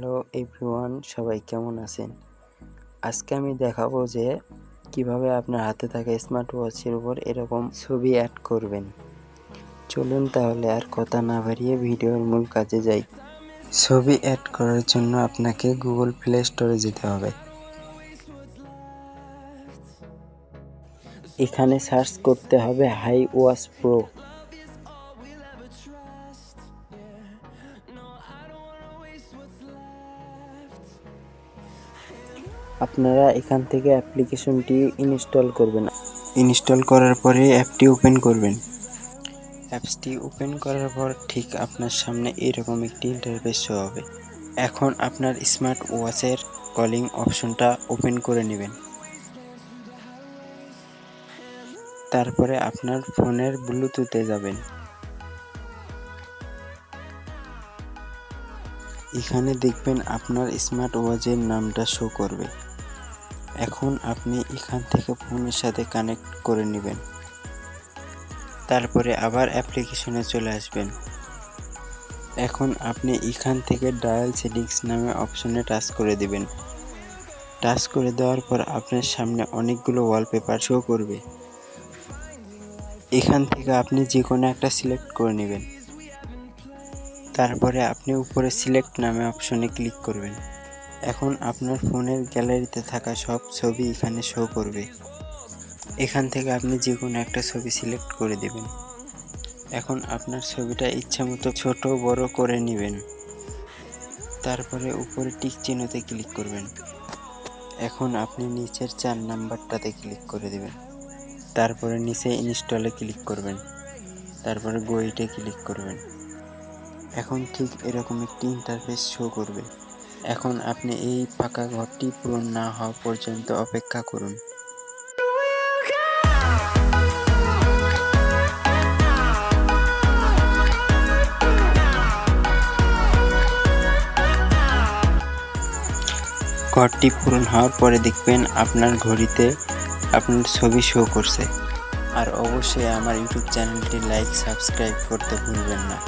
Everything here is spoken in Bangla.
হ্যালো এভরিওয়ান, সবাই কেমন আছেন? আজকে আমি দেখাবো যে কীভাবে আপনার হাতে থাকা স্মার্ট ওয়াচের উপর এরকম ছবি অ্যাড করবেন। চলুন তাহলে আর কথা না বাড়িয়ে ভিডিওর মূল কাজে যাই। ছবি অ্যাড করার জন্য আপনাকে গুগল প্লে স্টোরে যেতে হবে। এখানে সার্চ করতে হবে হাই ওয়াচ প্রো আপনারা এখান থেকে অ্যাপ্লিকেশনটি ইনস্টল করবেন। ইনস্টল করার পরে অ্যাপটি ওপেন করবেন। অ্যাপসটি ওপেন করার পর ঠিক আপনার সামনে এরকম একটি ইন্টারফেস শো হবে। এখন আপনার স্মার্ট ওয়াচের কলিং অপশনটা ওপেন করে নেবেন। তারপরে আপনার ফোনের ব্লুটুথে যাবেন। এখানে দেখবেন আপনার স্মার্ট ওয়াচের নামটা শো করবে। এখন আপনি এখান থেকে ফোনের সাথে কানেক্ট করে নেবেন। তারপরে আবার অ্যাপ্লিকেশনে চলে আসবেন। এখন আপনি এখান থেকে ডায়াল সেটিংস নামে অপশনে টাচ করে দেবেন। টাচ করে দেওয়ার পর আপনার সামনে অনেকগুলো ওয়ালপেপার শো করবে। এখান থেকে আপনি যে কোনো একটা সিলেক্ট করে নেবেন। তারপরে আপনি উপরে সিলেক্ট নামে অপশনে ক্লিক করবেন। এখন আপনার ফোনের গ্যালারিতে থাকা সব ছবি এখানে শো করবে। এখান থেকে আপনি যে কোনো একটা ছবি সিলেক্ট করে দেবেন। এখন আপনার ছবিটা ইচ্ছা মতো ছোট, বড় করে নেবেন। তারপরে উপরে টিক চিহ্নতে ক্লিক করবেন। এখন আপনি নিচের চার নাম্বারটাতে ক্লিক করে দেবেন। তারপরে নিচে ইনস্টলে ক্লিক করবেন। তারপরে গোইটে ক্লিক করবেন। এখন ঠিক এরকম একটি ইন্টারফেস শো করবে। এখন আপনি এই ফাঁকা ঘরটি পূরণ না হওয়া পর্যন্ত অপেক্ষা করুন। ঘরটি পূরণ হওয়ার পরে দেখবেন আপনার ঘড়িতে আপনার ছবি শো করছে। আর অবশ্যই আমার ইউটিউব চ্যানেলটি লাইক সাবস্ক্রাইব করতে ভুলবেন না।